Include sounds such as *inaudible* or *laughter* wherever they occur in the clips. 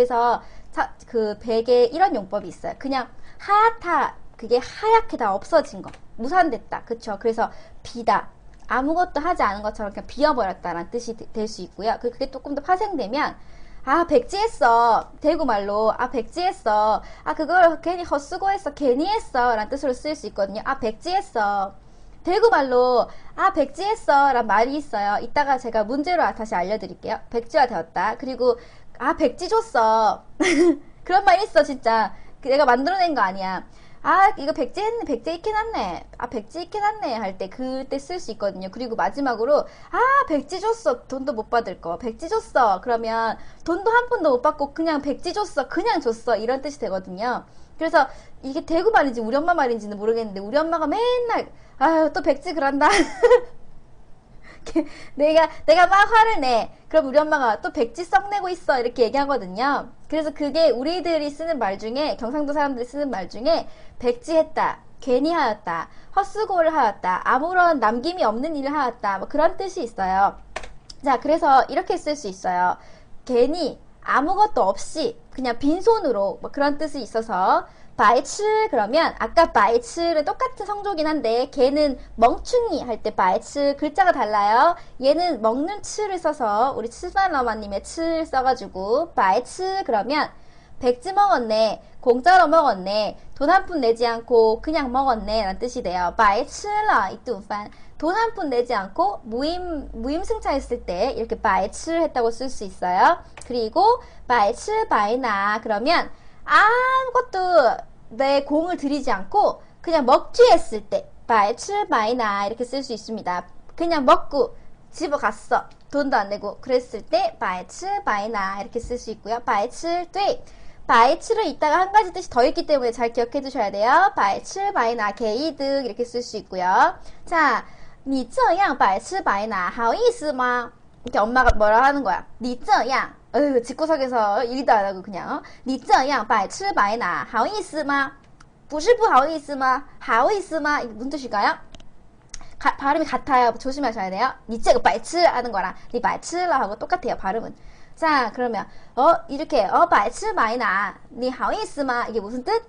그래서 자, 그 베개 이런 용법이 있어요. 그냥 하얗다 그게 하얗게 다 없어진 거. 무산됐다. 그쵸? 그래서 비다. 아무것도 하지 않은 것처럼 그냥 비어버렸다라는 뜻이 될 수 있고요. 그, 그게 조금 더 파생되면 아 백지했어. 대구말로. 아 백지했어. 아 그걸 괜히 헛수고했어. 괜히 했어. 라는 뜻으로 쓰일 수 있거든요. 아 백지했어. 대구말로 아 백지했어. 란 말이 있어요. 이따가 제가 문제로 다시 알려드릴게요. 백지화 되었다. 그리고 아 백지 줬어. *laughs* 그런 말 있어 진짜. 내가 만들어낸 거 아니야. 아 이거 백지 했네 백지 익게 났네 아 백지 익게 났네 할 때 그때 쓸 수 있거든요. 그리고 마지막으로 아 백지 줬어. 돈도 못 받을 거. 백지 줬어. 그러면 돈도 한 푼도 못 받고 그냥 백지 줬어. 그냥 줬어. 이런 뜻이 되거든요. 그래서 이게 대구 말인지 우리 엄마 말인지는 모르겠는데 우리 엄마가 맨날 아유 또 백지 그런다 *laughs* *laughs* 내가 내가 막 화를 내. 그럼 우리 엄마가 또 백지 썩내고 있어 이렇게 얘기하거든요. 그래서 그게 우리들이 쓰는 말 중에 경상도 사람들이 쓰는 말 중에 백지했다, 괜히 하였다, 헛수고를 하였다, 아무런 남김이 없는 일을 하였다, 뭐 그런 뜻이 있어요. 자, 그래서 이렇게 쓸 수 있어요. 괜히 아무것도 없이 그냥 빈손으로 뭐 그런 뜻이 있어서 바이츠 그러면 아까 바이츠는 똑같은 성조긴 한데 걔는 멍충이 할 때 바이츠 글자가 달라요. 얘는 먹는 츠를 써서 우리 츠사너마님의 츠 써가지고 바이츠 그러면 백지 먹었네 공짜로 먹었네 돈 한 푼 내지 않고 그냥 먹었네 라는 뜻이 돼요. 바이츠라 이뚜판 돈 한 푼 내지 않고 무임 무임승차 했을 때 이렇게 바이츠 했다고 쓸 수 있어요. 그리고 바이츠 바이나 그러면 아무것도 내 공을 들이지 않고 그냥 먹튀 했을 때 발칠 바이나 이렇게 쓸 수 있습니다. 그냥 먹고 집어 갔어. 돈도 안 내고 그랬을 때 발칠 바이나 이렇게 쓸 수 있고요. 발칠 돼. 바이츠를 이따가 한 가지 뜻이 더 있기 때문에 잘 기억해 두셔야 돼요. 바이츠 바이나 게이득 이렇게 쓸 수 있고요. 자, 你这样百吃百拿好意思吗? 이렇게 엄마가 뭐라 하는 거야. 你这样 어휴, 집구석에서 일도 안 하고 그냥 你这样百吃百拿好意思吗不是不好意思吗好意思吗이게 무슨 뜻일까요? 가, 발음이 같아요. 조심하셔야 돼요. 니째가 발츠 하는 거랑 니 발츠라 하고 똑같아요. 발음은. 자, 그러면 어 이렇게 어 발츠 마이나 니 하오이스마 이게 무슨 뜻?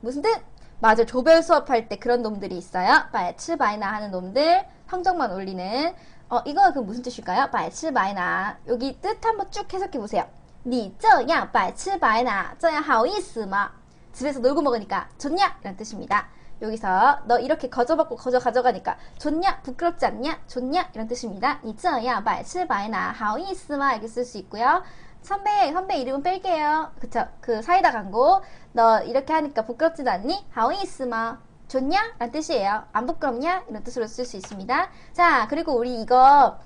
무슨 뜻? 맞아. 조별 수업할 때 그런 놈들이 있어요. 발츠 마이나 하는 놈들 성적만 올리는 어, 이거 그 무슨 뜻일까요? 百吃白拿. 여기 뜻 한번 쭉 해석해 보세요. 你这样百吃白拿这样好意思吗? 집에서 놀고 먹으니까 좋냐? 이런 뜻입니다. 여기서 너 이렇게 거저먹고 거저 가져가니까 좋냐? 부끄럽지 않냐? 좋냐? 이런 뜻입니다. 你这样百吃白拿好意思吗? 이렇게 쓸 수 있고요. 선배, 선배 이름은 뺄게요. 그쵸? 그 사이다 광고. 너 이렇게 하니까 부끄럽지도 않니? 好意思吗? 좋냐? 라는 뜻이에요. 안 부끄럽냐? 이런 뜻으로 쓸 수 있습니다. 자, 그리고 우리 이거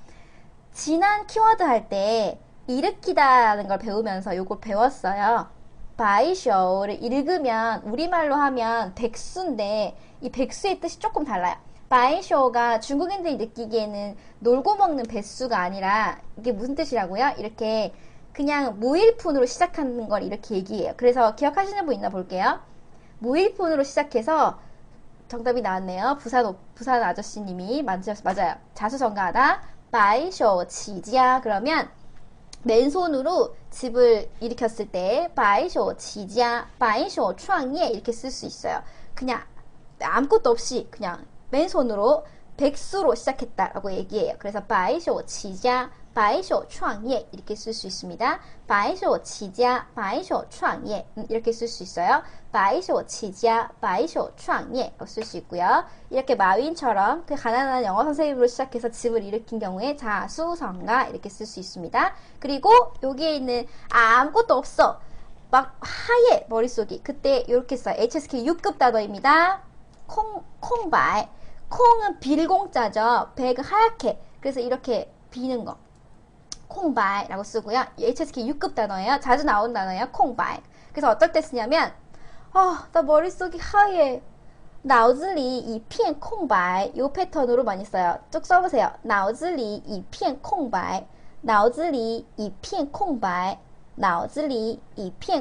지난 키워드 할 때 일으키다라는 걸 배우면서 요거 배웠어요. 바이쇼를 읽으면 우리말로 하면 백수인데 이 백수의 뜻이 조금 달라요. 바이쇼가 중국인들이 느끼기에는 놀고 먹는 배수가 아니라 이게 무슨 뜻이라고요? 이렇게 그냥 무일푼으로 시작하는 걸 이렇게 얘기해요. 그래서 기억하시는 분 있나 볼게요. 무일푼으로 시작해서 정답이 나왔네요. 부산, 부산 아저씨님이 맞으셨, 맞아요. 자수정가하다. 바이쇼 치지야. 그러면 맨손으로 집을 일으켰을 때 바이쇼 치지야, 바이쇼 추앙예 이렇게 쓸 수 있어요. 그냥 아무것도 없이 그냥 맨손으로 백수로 시작했다라고 얘기해요. 그래서 바이쇼 치자, 바이쇼 추앙예 이렇게 쓸 수 있습니다. 바이쇼 치자, 바이쇼 추앙예 이렇게 쓸 수 있어요. 바이쇼 치자, 바이쇼 추앙예 쓸수 있고요. 이렇게 마윈처럼 그 가난한 영어 선생님으로 시작해서 집을 일으킨 경우에 자수성가 이렇게 쓸 수 있습니다. 그리고 여기에 있는 아무것도 없어. 막 하얘 머릿속이 그때 이렇게 써요. HSK 6급 단어입니다. 콩, 콩발 콩은 빌공자죠. 백은 하얗게. 그래서 이렇게 비는 거. 콩바이라고 쓰고요. HSK 6급 단어예요. 자주 나온 단어예요. 콩바이. 그래서 어떨 때 쓰냐면 아, 나 머릿속이 하얘. 나우즈리 이피엔 콩바이 이 패턴으로 많이 써요. 쭉 써보세요. 나우즈리 이피엔 콩바이 이피엔 콩바이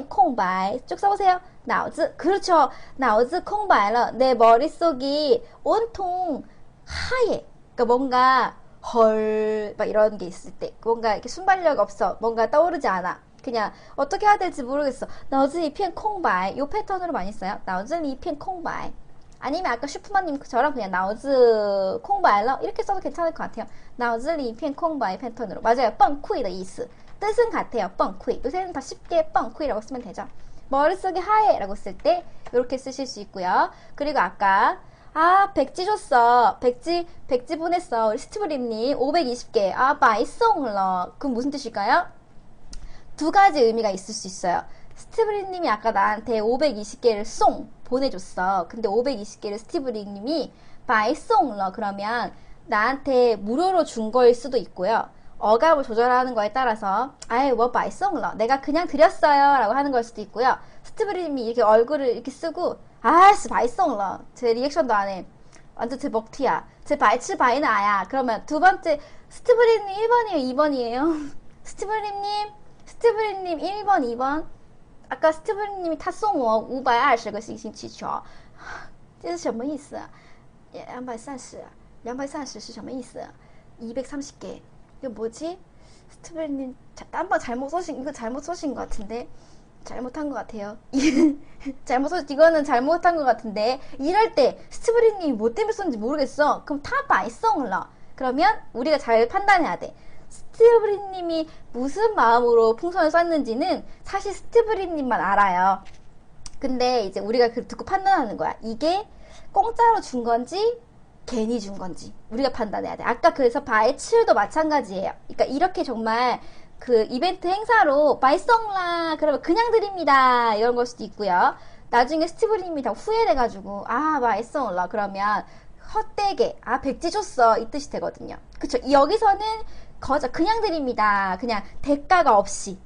콩바이 쭉 써보세요. 나우즈 그렇죠. 나우즈 콩바이러 내 머릿속이 온통 하얘. 그러니까 뭔가 헐, 막 이런 게 있을 때, 뭔가 이렇게 순발력 없어, 뭔가 떠오르지 않아. 그냥 어떻게 해야 될지 모르겠어. 나오즈니 펜 콩바이. 요 패턴으로 많이 써요. 나오즈니 펜 콩바이. 아니면 아까 슈퍼만님 저랑 그냥 나오즈 콩바이러 이렇게 써도 괜찮을 것 같아요. 나오즈니 펜 콩바이 패턴으로. 맞아요. 뻥쿠이의 이스. 뜻은 같아요. 뻥쿠이. 요새는 다 쉽게 뻥쿠이라고 쓰면 되죠. 머릿속에 하얘라고 쓸 때 이렇게 쓰실 수 있고요. 그리고 아까 아 백지 줬어. 백지 백지 보냈어. 우리 스티브림님 520개. 아 마이송러. 그럼 무슨 뜻일까요? 두 가지 의미가 있을 수 있어요. 스티브링님이 아까 나한테 520개를 송 보내줬어. 근데 520개를 스티브링님이 바이송러 그러면 나한테 무료로 준 거일 수도 있고요. 어감을 조절하는 거에 따라서 아예 뭐 바이송러 내가 그냥 드렸어요 라고 하는 걸 수도 있고요. 스티브링님이 이렇게 얼굴을 이렇게 쓰고 아씨 바이송러 제 리액션도 안 해. 완전 제 먹튀야. 제 바이츠 바이나야. 그러면 두 번째 스티브링님 1번이에요 2번이에요? *laughs* 스티브링님 스티브님 1번, 2번. 아까 스티브님이 他送我 520个星星气球，这是什么意思啊？两百三十，两百三十是什么意思？230개. 이거 뭐지? 스티브님 딴거 잘못 써신 이거 잘못 써신 것 같은데 잘못한 것 같아요. *laughs* 잘못 써 이거는 잘못한 것 같은데 이럴 때 스티브리님이 뭐 때문에 썼는지 모르겠어. 그럼 타바이송러 그러면 우리가 잘 판단해야 돼. 스티브리님이 무슨 마음으로 풍선을 쐈는지는 사실 스티브리님만 알아요. 근데 이제 우리가 그 듣고 판단하는 거야. 이게 공짜로 준 건지 괜히 준 건지 우리가 판단해야 돼. 아까 그래서 바이츠도 마찬가지예요. 그러니까 이렇게 정말 그 이벤트 행사로 바이송라 그러면 그냥 드립니다 이런 걸 수도 있고요. 나중에 스티브님이 다 후회돼가지고 아 바이송라 그러면 헛되게 아 백지 줬어 이 뜻이 되거든요. 그쵸? 여기서는 거저 그냥 드립니다. 그냥 대가가 없이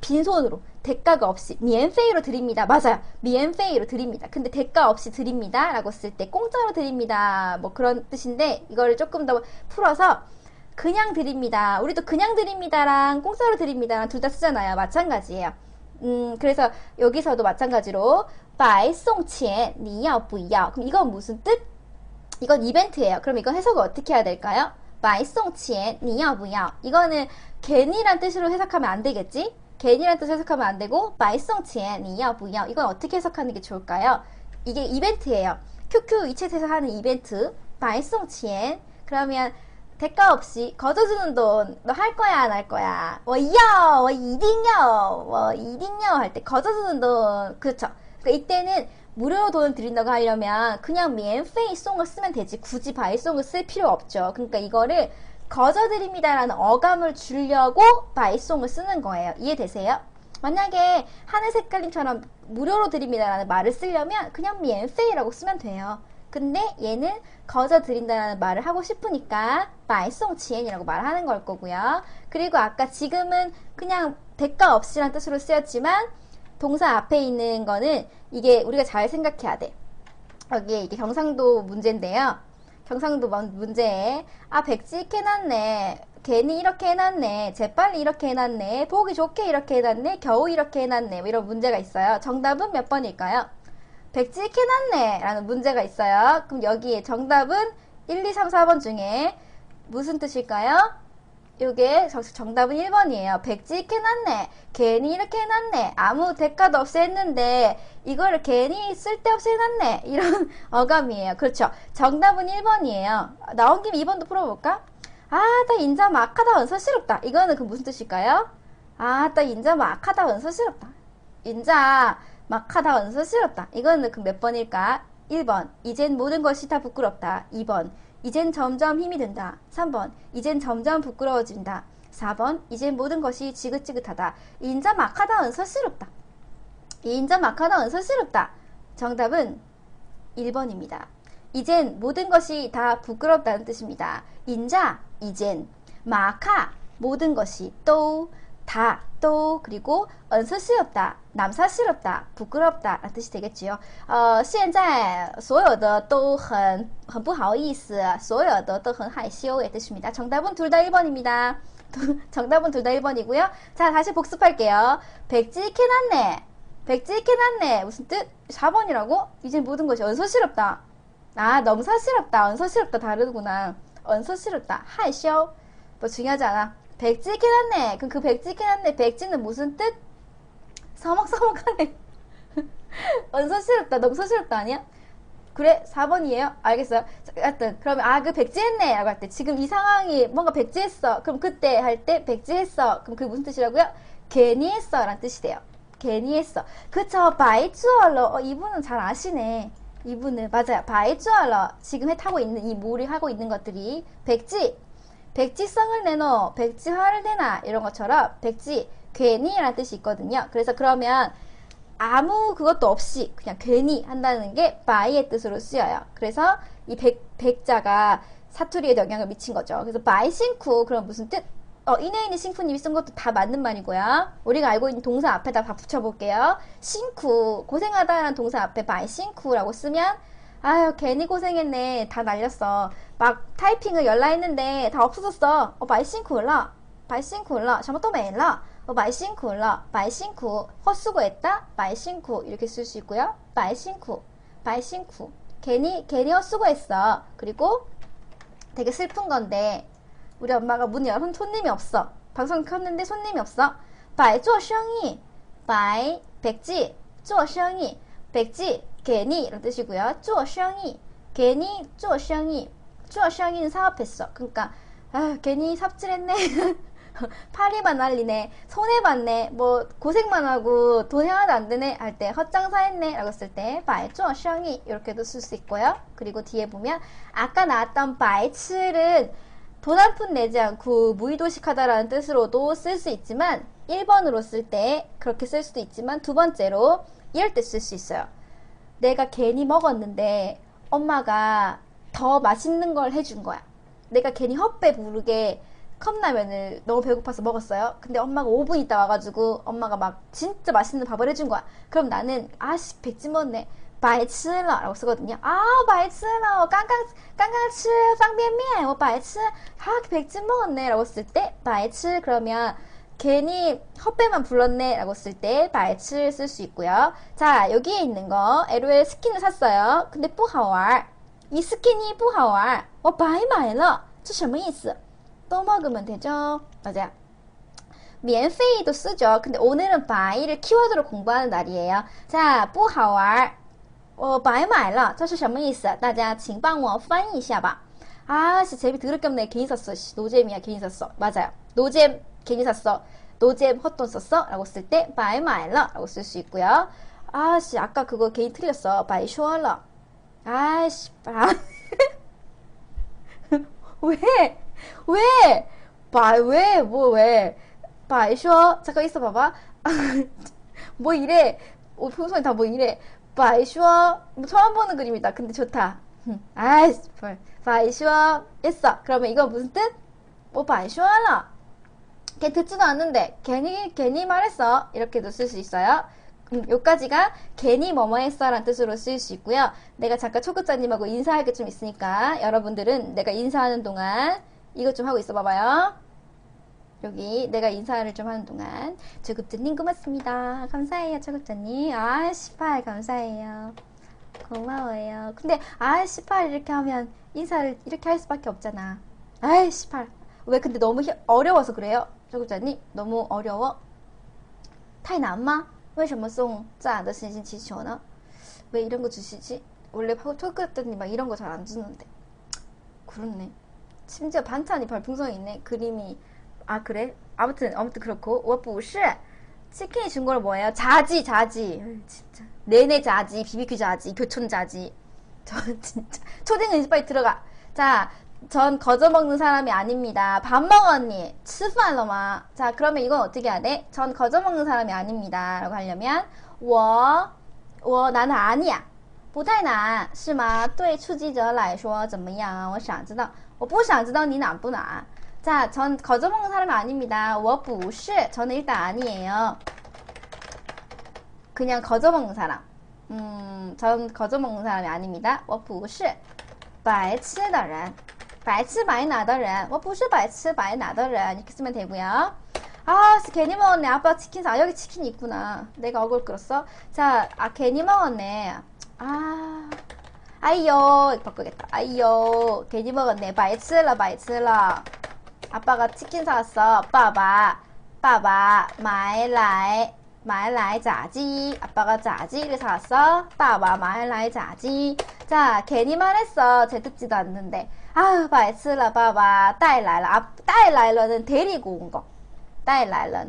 빈손으로 대가가 없이 미엔페이로 드립니다. 맞아요. 미엔페이로 드립니다. 근데 대가 없이 드립니다. 라고 쓸 때 공짜로 드립니다. 뭐 그런 뜻인데 이거를 조금 더 풀어서 그냥 드립니다. 우리도 그냥 드립니다랑 공짜로 드립니다랑 둘 다 쓰잖아요. 마찬가지예요. 음, 그래서 여기서도 마찬가지로 buy 송치엔 니야 부야. 그럼 이건 무슨 뜻? 이건 이벤트예요. 그럼 이건 해석을 어떻게 해야 될까요? buy 송치엔 니야 부야. 이거는 괜히란 뜻으로 해석하면 안 되겠지? 괜히란 뜻으로 해석하면 안 되고 buy 송치엔 니야 부야. 이건 어떻게 해석하는 게 좋을까요? 이게 이벤트예요. QQ 이챗에서 하는 이벤트 buy 송치엔 그러면 대가 없이 거저주는 돈 너 할 거야 안 할 거야? 뭐, 워이요 워이딩요 뭐, 워이딩요 뭐, 할때 거저주는 돈. 그렇죠. 그니까 이때는 무료로 돈을 드린다고 하려면 그냥 미엔페이송을 쓰면 되지. 굳이 바이송을 쓸 필요 없죠. 그러니까 이거를 거저드립니다라는 어감을 주려고 바이송을 쓰는 거예요. 이해되세요? 만약에 하늘 색깔님처럼 무료로 드립니다라는 말을 쓰려면 그냥 미엔페이라고 쓰면 돼요. 근데 얘는 거저 드린다는 말을 하고 싶으니까 바이송 지엔이라고 말하는 걸 거고요. 그리고 아까 지금은 그냥 대가 없이란 뜻으로 쓰였지만 동사 앞에 있는 거는 이게 우리가 잘 생각해야 돼. 여기에 이게 경상도 문제인데요. 경상도 문제에 아 백지 해놨네. 괜히 이렇게 해놨네. 재빨리 이렇게 해놨네. 보기 좋게 이렇게 해놨네. 겨우 이렇게 해놨네. 뭐 이런 문제가 있어요. 정답은 몇 번일까요? 백지 해놨네. 라는 문제가 있어요. 그럼 여기에 정답은 1, 2, 3, 4번 중에 무슨 뜻일까요? 요게 정답은 1번이에요. 백지 해놨네. 괜히 이렇게 해놨네. 아무 대가도 없이 했는데 이거를 괜히 쓸데없이 해놨네. 이런 *laughs* 어감이에요. 그렇죠. 정답은 1번이에요. 나온 김에 2번도 풀어볼까? 아, 나 인자 막하다 원서시럽다. 이거는 그 무슨 뜻일까요? 아, 나 인자 막하다 원서시럽다. 인자 막 하다 원서시럽다. 이거는 그몇 번일까? 1번. 이젠 모든 것이 다 부끄럽다. 2번. 이젠 점점 힘이 든다. 3번. 이젠 점점 부끄러워진다. 4번. 이젠 모든 것이 지긋지긋하다. 인자 막하다 은서스럽다. 인자 막하다 은서스럽다. 정답은 1번입니다. 이젠 모든 것이 다 부끄럽다는 뜻입니다. 인자, 이젠, 마카, 모든 것이 또, 다, 또, 그리고 언서스럽다, 남사스럽다, 부끄럽다 라는 뜻이 되겠지요. 어, 现在所有的都很很不好意思，所有的都很害羞의 뜻입니다. 정답은 둘 다 1번입니다. *laughs* 정답은 둘 다 1번이고요. 자, 다시 복습할게요. 백지 캐났네. 백지 캐났네. 무슨 뜻? 4번이라고? 이제 모든 것이 언서스럽다. 아, 넘사스럽다. 언서스럽다. 다르구나. 언서스럽다. 하이쇼. 뭐 중요하지 않아. 백지 캐났네. 그럼 그 백지 캐났네. 백지는 무슨 뜻? 서먹서먹하네. *laughs* 완전 싫었다. 너무 소시럽다 아니야? 그래 4번이에요? 알겠어요. 하여튼 그러면 아 그 백지했네 라고 할 때 지금 이 상황이 뭔가 백지했어. 그럼 그때 할 때 백지했어. 그럼 그게 무슨 뜻이라고요? 괜히 했어 라는 뜻이 돼요. 괜히 했어. 그쵸 바이쭈얼러 어, 이분은 잘 아시네. 이분은 맞아요. 바이쭈얼러 지금 해 타고 있는 이 모를 하고 있는 것들이 백지 백지성을 내놓어 백지화를 내나 이런 것처럼 백지 괜히 라는 뜻이 있거든요. 그래서 그러면 아무 그것도 없이 그냥 괜히 한다는 게 바이의 뜻으로 쓰여요. 그래서 이 백, 백자가 사투리에 영향을 미친 거죠. 그래서 바이 싱쿠 그럼 무슨 뜻? 어, 이내인이 싱쿠님이 쓴 것도 다 맞는 말이고요. 우리가 알고 있는 동사 앞에다 다 붙여볼게요. 싱쿠 고생하다라는 동사 앞에 바이 싱쿠라고 쓰면 아유 괜히 고생했네 다 날렸어 막 타이핑을 열라 했는데 다 없어졌어 어 바이 싱쿠라 바이 싱쿠라 샤마또 메일라 어, 마이싱쿠라, 마이싱쿠, 헛수고했다, 마이싱쿠 이렇게 쓸 수 있고요. 마이싱쿠, 마이싱쿠. 괜히 괜히 헛수고했어. 그리고 되게 슬픈 건데 우리 엄마가 문 열어 손님이 없어. 방송 켰는데 손님이 없어. 바이 做生意, 바이 백지, 做生意, 백지 괜히 이런 뜻이고요. 做生意, 괜히 做生意, 做生意는 사업했어. 그러니까 아, 괜히 삽질했네. *laughs* 파리만 날리네, 손해봤네, 뭐 고생만 하고 돈이 하나도 안 되네 할 때 헛장사했네 라고 쓸 때 바이쪼 샹이 이렇게도 쓸 수 있고요. 그리고 뒤에 보면 아까 나왔던 바이츠는 돈 한 푼 내지 않고 무의도식하다라는 뜻으로도 쓸 수 있지만 1번으로 쓸 때 그렇게 쓸 수도 있지만 두 번째로 이럴 때 쓸 수 있어요. 내가 괜히 먹었는데 엄마가 더 맛있는 걸 해준 거야. 내가 괜히 헛배 부르게 컵라면을 너무 배고파서 먹었어요. 근데 엄마가 5분 있다 와가지고 엄마가 막 진짜 맛있는 밥을 해준 거야. 그럼 나는 아씨 백지 먹네. 바이츠러 라고 쓰거든요. 아, 바이츠러 깡깡 깡깡츠 쌍비엔미에 뭐 바이츠 하 백지 먹었네 라고 쓸 때 바이츠 그러면 괜히 헛배만 불렀네. 라고 쓸 때, 白吃 쓸 수 있고요. 자, 여기에 있는 거, LOL 스킨을 샀어요. 근데 不好玩.이 스킨이 不好玩. 어, 白买了.这什么意思? 또 먹으면 되죠. 맞아요. 免费도 쓰죠. 근데 오늘은 바이를 키워드로 공부하는 날이에요. 자, 不好玩. 어, 白买了.这是什么意思?大家请帮我翻译一下吧. 아, 씨, 재미 더럽게 없네. 괜히 샀어. 씨, 노잼이야. 괜히 샀어. 맞아요. 노잼, 괜히 샀어. 노잼 헛돈 썼어? 라고 쓸 때 by my love 라고 쓸 수 있고요. 아씨 아까 그거 괜히 틀렸어. by sure love. 아씨 바... *laughs* 왜? 왜? by 왜? 뭐 왜? by sure 잠깐 있어 봐봐. *laughs* 뭐 이래? 오, 평소에 다 뭐 이래? by sure 뭐 처음 보는 그림이다. 근데 좋다. *laughs* 아이씨 by sure 했어. 그러면 이거 무슨 뜻? 뭐 by sure 了. 걔 듣지도 않는데, 괜히, 괜히 말했어. 이렇게도 쓸 수 있어요. 음, 요까지가 괜히 뭐뭐 했어 라는 뜻으로 쓰일 수 있고요. 내가 잠깐 초급자님하고 인사할 게 좀 있으니까 여러분들은 내가 인사하는 동안 이것 좀 하고 있어 봐봐요. 여기 내가 인사를 좀 하는 동안 초급자님 고맙습니다. 감사해요 초급자님. 아 18 감사해요. 고마워요. 근데 아 18 이렇게 하면 인사를 이렇게 할 수밖에 없잖아. 아 18. 왜 근데 너무 히, 어려워서 그래요? 초급자님 너무 어려워? 太难吗为什么送这样的信息气球呢？왜 이런 거 주시지? 원래 초급자님 막 이런 거 잘 안 주는데. 그렇네. 심지어 반찬이 별풍선이 있네. 그림이. 아, 그래? 아무튼, 아무튼 그렇고. 我不是. 치킨이 준 걸 뭐예요? 자지, 자지. 진짜. 내내 자지, 비비큐 자지, 교촌 자지. *laughs* 전 진짜. 초딩은 이제 빨리 들어가. 자, 전 거저 먹는 사람이 아닙니다. 밥 먹었니? 吃饭了吗? 자, 그러면 이건 어떻게 해야 돼? 전 거저 먹는 사람이 아닙니다. 라고 하려면 我,我 나는 아니야. 不太难是吗对初级者来说怎么样我想知道我不想知道你难不难 자, 전 거저 먹는 사람이 아닙니다. 我不是 저는 일단 아니에요. 그냥 거저 먹는 사람. 음, 전 거저 먹는 사람이 아닙니다. 我不是白痴的人. 白痴白拿的人.我不是白痴白拿的人. 이렇게 쓰면 되고요. 아, 괜히 먹었네. 아빠 치킨 사. 여기 치킨 있구나. 내가 얼굴 끌었어. 자, 아, 괜히 먹었네. 아. 아이요 바꾸겠다 아이요 괜히 먹었네 白吃了白吃了 아빠가 치킨 사왔어 빠바 빠바 买来 말라이 자지. 아빠가 자지를 사왔어. 빠바 말라이 자지. 자, 괜히 말했어. 쟤 듣지도 않는데. 아, 바이츠라 빠바. 带来了. 아, 带来了는 데리고 온 거. 带来了.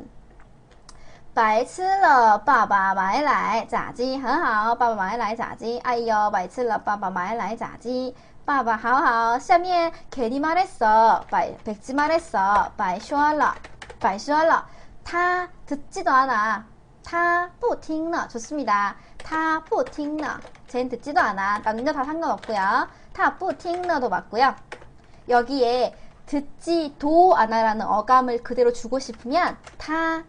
白吃了，爸爸买来炸鸡很好，爸爸买来炸鸡。哎呦，白吃了，爸爸买来炸鸡。爸爸好好。下面괜히말했어白백지말했어白说了，白说了。他듣지도않아他不听了，좋습니다他不听了，쟤듣지도않아남녀다상관없고요 타부 팅너도 맞고요. 여기에 듣지 도 아나라는 어감을 그대로 주고 싶으면 타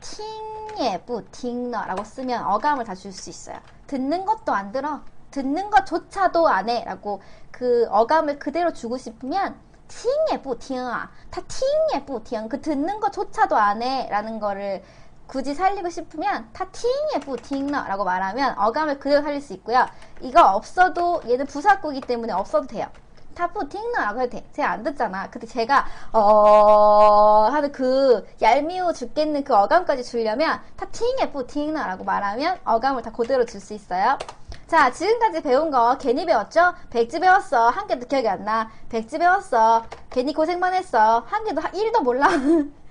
팅예부 팅너라고 쓰면 어감을 다 줄 수 있어요. 듣는 것도 안 들어. 듣는 것조차도 안 해라고 그 어감을 그대로 주고 싶으면 팅예부 팅아 타 팅예부 팅그 듣는 것조차도 안 해라는 거를 굳이 살리고 싶으면 다 팅예 뿌팅너 라고 말하면 어감을 그대로 살릴 수 있고요. 이거 없어도 얘는 부사구이기 때문에 없어도 돼요. 타푸팅나라고 해도 돼. 제가 안 듣잖아. 근데 제가 어 하는 그 얄미워 죽겠는 그 어감까지 주려면 타팅에 뿌팅나라고 말하면 어감을 다 그대로 줄 수 있어요. 자, 지금까지 배운 거 괜히 배웠죠? 백지 배웠어. 한 개도 기억이 안 나. 백지 배웠어. 괜히 고생만 했어. 한 개도 1도 몰라. *laughs*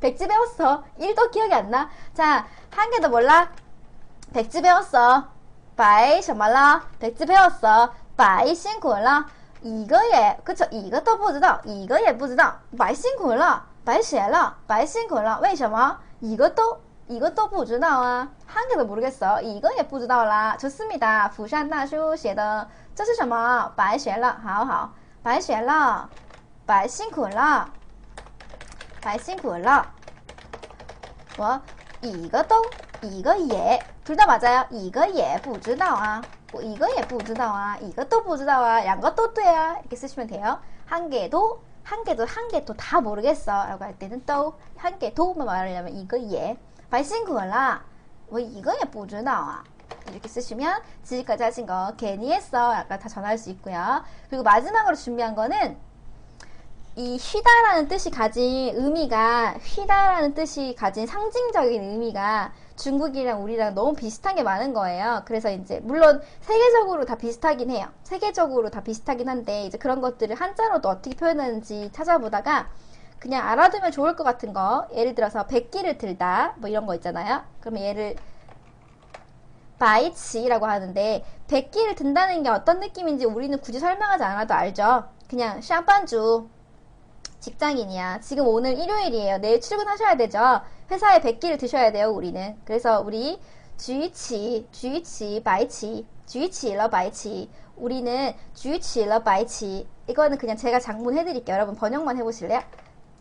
백지 배웠어. 1도 기억이 안 나. 자, 한 개도 몰라. 백지 배웠어. 바이 什么了? 백지 배웠어. 바이 辛苦了.一个也，可是一个都不知道，一个也不知道，白辛苦了，白写了，白辛苦了。为什么？一个都一个都不知道啊？한개도모르겠어一个也不知道啦。좋습니다釜山大叔写的，这是什么？白学了，好好，白学了，白辛苦了， 白辛苦了。我一个都一个也，둘다맞아요一个也不知道啊。 뭐 이거 예쁘지다와 이것도 보지다와 양것도 돼야 이렇게 쓰시면 돼요. 한 개도 한 개도 한 개도 다 모르겠어 라고 할 때는 또 한 개도만 말하려면 이거 예 발신구라 뭐 이거 예쁘지다와 이렇게 쓰시면 지금까지 하신 거 괜히 했어 약간 다 전할 수 있고요. 그리고 마지막으로 준비한 거는 이 휘다라는 뜻이 가진 의미가 휘다라는 뜻이 가진 상징적인 의미가 중국이랑 우리랑 너무 비슷한 게 많은 거예요. 그래서 이제 물론 세계적으로 다 비슷하긴 해요. 세계적으로 다 비슷하긴 한데 이제 그런 것들을 한자로도 어떻게 표현하는지 찾아보다가 그냥 알아두면 좋을 것 같은 거 예를 들어서 백기를 들다 뭐 이런 거 있잖아요. 그러면 얘를 바이치라고 하는데 백기를 든다는 게 어떤 느낌인지 우리는 굳이 설명하지 않아도 알죠. 그냥 샤반주 직장인이야. 지금 오늘 일요일이에요. 내일 출근하셔야 되죠. 회사에 100끼를 드셔야 돼요, 우리는. 그래서 우리 주이치, 주이치, 바이치, 주이치, 러바이치. 우리는 주이치, 러바이치. 이거는 그냥 제가 장문해드릴게요. 여러분 번역만 해보실래요?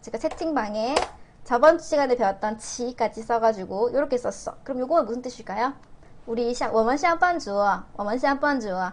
제가 채팅방에 저번 시간에 배웠던 지까지 써가지고 이렇게 썼어. 그럼 이거 무슨 뜻일까요? 우리 샤, 워먼 샤반 주어, 워먼 샤반 주어.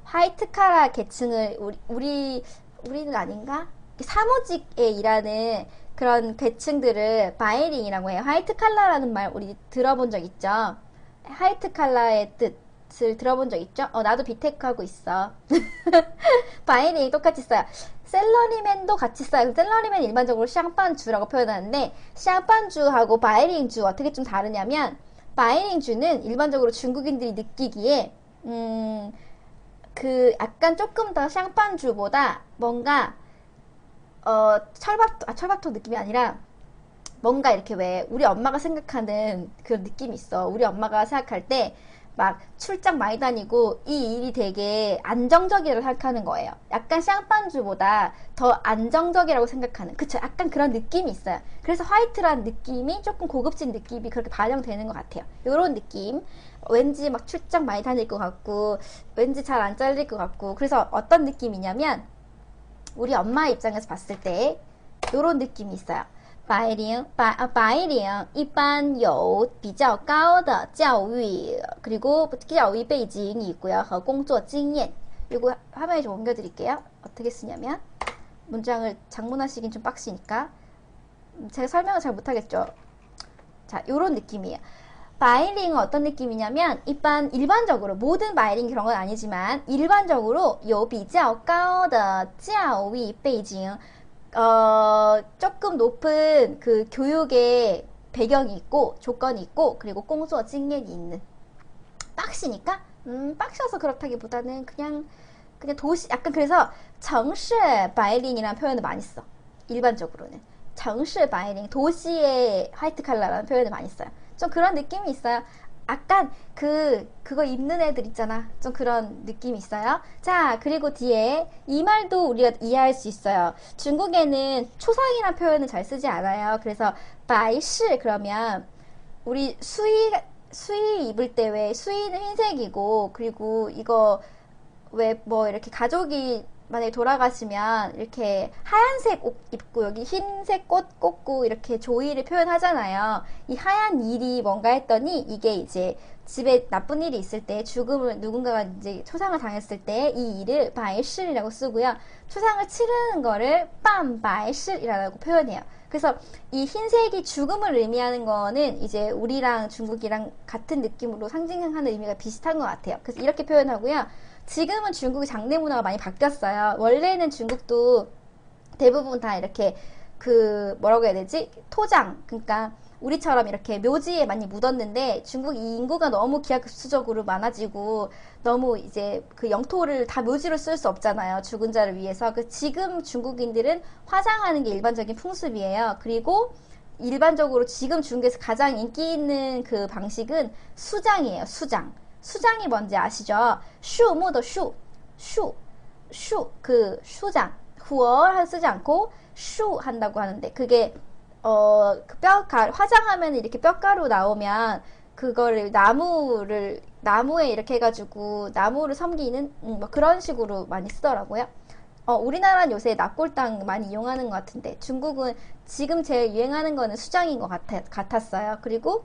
화이트 카라 계층을 우리, 우리 우리는 아닌가? 사무직에 일하는 그런 계층들을 바이링이라고 해요. 화이트 칼라라는 말 우리 들어본 적 있죠? 화이트 칼라의 뜻을 들어본 적 있죠? 어, 나도 비테크 하고 있어. *laughs* 바이링 똑같이 써요. 셀러리맨도 같이 써요. 셀러리맨 일반적으로 샹판주라고 표현하는데 샹판주하고 바이링주 어떻게 좀 다르냐면 바이링주는 일반적으로 중국인들이 느끼기에 음, 그 약간 조금 더 샹판주보다 뭔가 어 철밥토 아 철밥토 느낌이 아니라 뭔가 이렇게 왜 우리 엄마가 생각하는 그런 느낌이 있어. 우리 엄마가 생각할 때 막 출장 많이 다니고 이 일이 되게 안정적이라고 생각하는 거예요. 약간 샹판주보다 더 안정적이라고 생각하는 그쵸? 약간 그런 느낌이 있어요. 그래서 화이트란 느낌이 조금 고급진 느낌이 그렇게 반영되는 것 같아요. 이런 느낌. 왠지 막 출장 많이 다닐 것 같고 왠지 잘 안 잘릴 것 같고 그래서 어떤 느낌이냐면 우리 엄마 입장에서 봤을 때 이런 느낌이 있어요. 白领白啊白领一般有比较高的教育그리고教育背景이있고요和工作经验이거 화면에 좀 옮겨드릴게요. 어떻게 쓰냐면 문장을 장문하시긴 좀 빡시니까 제가 설명을 잘 못하겠죠. 자, 요런 느낌이에요. 바이링은 어떤 느낌이냐면 일반 일반적으로 모든 바이링 그런 건 아니지만 일반적으로 요比较高的教育背景 어, 조금 높은 그 교육의 배경이 있고 조건이 있고 그리고 공소 찡액이 있는 빡시니까 음, 빡셔서 그렇다기보다는 그냥 그냥 도시 약간 그래서 정시 바이링이라는 표현을 많이 써. 일반적으로는 정시 바이링 도시의 화이트 칼라라는 표현을 많이 써요. 좀 그런 느낌이 있어요. 약간 그 그거 입는 애들 있잖아. 좀 그런 느낌이 있어요. 자, 그리고 뒤에 이 말도 우리가 이해할 수 있어요. 중국에는 초상이라는 표현을 잘 쓰지 않아요. 그래서 바이시 그러면 우리 수의 수의 입을 때 왜 수의는 흰색이고 그리고 이거 왜 뭐 이렇게 가족이 만약에 돌아가시면 이렇게 하얀색 옷 입고 여기 흰색 꽃 꽂고 이렇게 조의를 표현하잖아요. 이 하얀 일이 뭔가 했더니 이게 이제 집에 나쁜 일이 있을 때 죽음을 누군가가 이제 초상을 당했을 때 이 일을 바이실이라고 쓰고요. 초상을 치르는 거를 빰 바이실이라고 표현해요. 그래서 이 흰색이 죽음을 의미하는 거는 이제 우리랑 중국이랑 같은 느낌으로 상징하는 의미가 비슷한 것 같아요. 그래서 이렇게 표현하고요. 지금은 중국의 장례 문화가 많이 바뀌었어요. 원래는 중국도 대부분 다 이렇게 그 뭐라고 해야 되지? 토장 그러니까 우리처럼 이렇게 묘지에 많이 묻었는데 중국 이 인구가 너무 기하급수적으로 많아지고 너무 이제 그 영토를 다 묘지로 쓸 수 없잖아요. 죽은 자를 위해서. 그 지금 중국인들은 화장하는 게 일반적인 풍습이에요. 그리고 일반적으로 지금 중국에서 가장 인기 있는 그 방식은 수장이에요. 수장. 수장이 뭔지 아시죠? 슈무도 슈, 슈, 슈, 그 수장. 후어를 쓰지 않고 슈 한다고 하는데 그게 어, 그 뼈, 가, 화장하면 이렇게 뼈가루 나오면, 그거를 나무를, 나무에 이렇게 해가지고, 나무를 섬기는, 음, 뭐 그런 식으로 많이 쓰더라고요. 어, 우리나라는 요새 납골당 많이 이용하는 것 같은데, 중국은 지금 제일 유행하는 거는 수장인 것 같아, 같았어요. 그리고,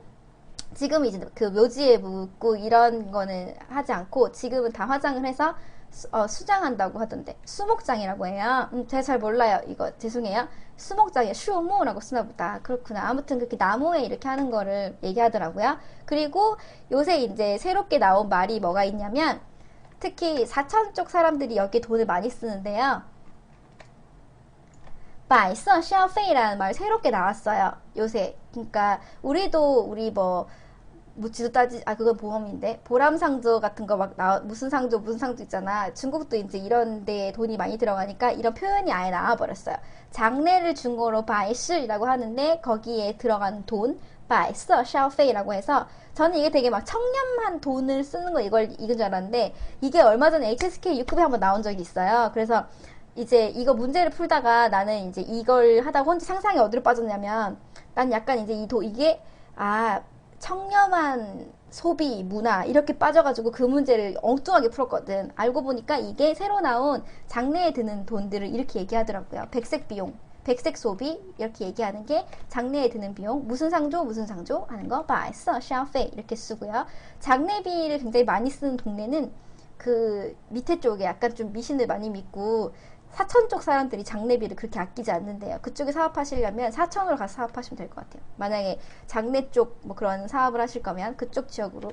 지금 이제 그 묘지에 묻고 이런 거는 하지 않고 지금은 다 화장을 해서 수, 어, 장한다고 하던데 수목장이라고 해요. 음, 제가 잘 몰라요. 이거 죄송해요. 수목장에 슈오모라고 쓰나 보다. 그렇구나. 아무튼 그렇게 나무에 이렇게 하는 거를 얘기하더라고요. 그리고 요새 이제 새롭게 나온 말이 뭐가 있냐면 특히 사천 쪽 사람들이 여기 돈을 많이 쓰는데요. 발성 샤페이라는 말 새롭게 나왔어요. 요새. 그러니까 우리도 우리 뭐 묻지도 따지 아 그건 보험인데. 보람 상조 같은 거 막 나 무슨 상조 무슨 상조 있잖아. 중국도 이제 이런 데에 돈이 많이 들어가니까 이런 표현이 아예 나와 버렸어요. 장례를 중국어로 바이실이라고 하는데 거기에 들어간 돈 바이서 샤오페이라고 해서 저는 이게 되게 막 청렴한 돈을 쓰는 거 이걸 이건 줄 알았는데 이게 얼마 전에 HSK 유튜브에 한번 나온 적이 있어요. 그래서 이제 이거 문제를 풀다가 나는 이제 이걸 하다가 혼자 상상이 어디로 빠졌냐면 난 약간 이제 이 도 이게 아 청렴한 소비 문화 이렇게 빠져가지고 그 문제를 엉뚱하게 풀었거든. 알고 보니까 이게 새로 나온 장래에 드는 돈들을 이렇게 얘기하더라고요. 백색 비용, 백색 소비 이렇게 얘기하는 게 장래에 드는 비용 무슨 상조 무슨 상조 하는 거 바이서 샤페 이렇게 쓰고요. 장례비를 굉장히 많이 쓰는 동네는 그 밑에 쪽에 약간 좀 미신을 많이 믿고 사천 쪽 사람들이 장례비를 그렇게 아끼지 않는데요. 그쪽에 사업하시려면 사천으로 가서 사업하시면 될 것 같아요. 만약에 장례 쪽 뭐 그런 사업을 하실 거면 그쪽 지역으로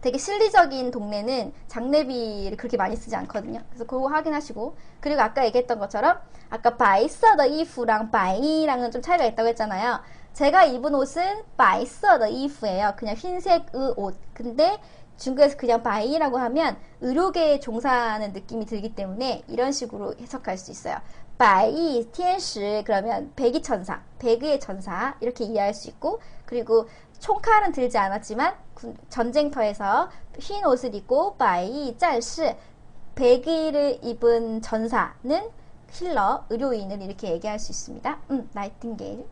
되게 실리적인 동네는 장례비를 그렇게 많이 쓰지 않거든요. 그래서 그거 확인하시고 그리고 아까 얘기했던 것처럼 아까 바이서 더 이프랑 바이랑은 좀 차이가 있다고 했잖아요. 제가 입은 옷은 바이서 더 이프예요. 그냥 흰색 의 옷. 근데 중국에서 그냥 바이라고 하면 의료계에 종사하는 느낌이 들기 때문에 이런 식으로 해석할 수 있어요. 바이天使 그러면 백의 천사, 백의 천사 이렇게 이해할 수 있고 그리고 총칼은 들지 않았지만 전쟁터에서 흰 옷을 입고 바이 짤시 백의를 입은 전사는 힐러, 의료인을 이렇게 얘기할 수 있습니다. 음, 나이팅게일.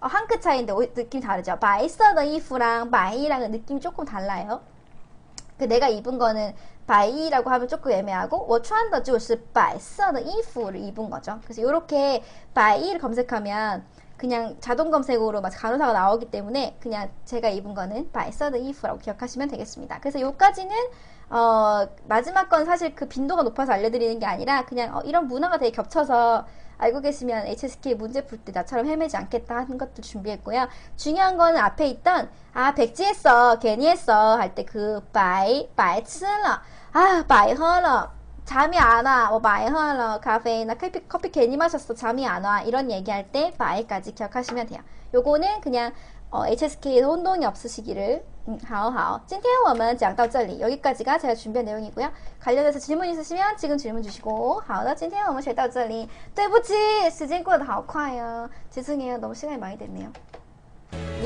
어, 한 끗 차이인데 느낌 다르죠? 바이서더 이프랑 바이랑은 느낌이 조금 달라요. 그 내가 입은 거는 바이라고 하면 조금 애매하고 我穿的就是白色的衣服를 입은 거죠. 그래서 이렇게 바이를 검색하면 그냥 자동 검색어로 막 간호사가 나오기 때문에 그냥 제가 입은 거는 바이서드 이프라고 기억하시면 되겠습니다. 그래서 요까지는 어, 마지막 건 사실 그 빈도가 높아서 알려드리는 게 아니라 그냥 어, 이런 문화가 되게 겹쳐서 알고 계시면 HSK 문제 풀 때 나처럼 헤매지 않겠다 하는 것도 준비했고요. 중요한 거는 앞에 있던 아 백지했어 괜히 했어 할 때그 바이 바이 츠러. 아 바이 허러. 잠이 안 와, 뭐 많이 흘러, 카페이나 커피, 커피 괜히 마셨어, 잠이 안 와, 이런 얘기할 때 바이까지 기억하시면 돼요. 요거는 그냥 어, HSK에서 혼동이 없으시기를 음, 好好今天我们讲到这里 여기까지가 제가 준비한 내용이고요. 관련해서 질문 있으시면 지금 질문 주시고 好的今天我们学到这里对不起时间过得好快哦 죄송해요 너무 시간이 많이 됐네요.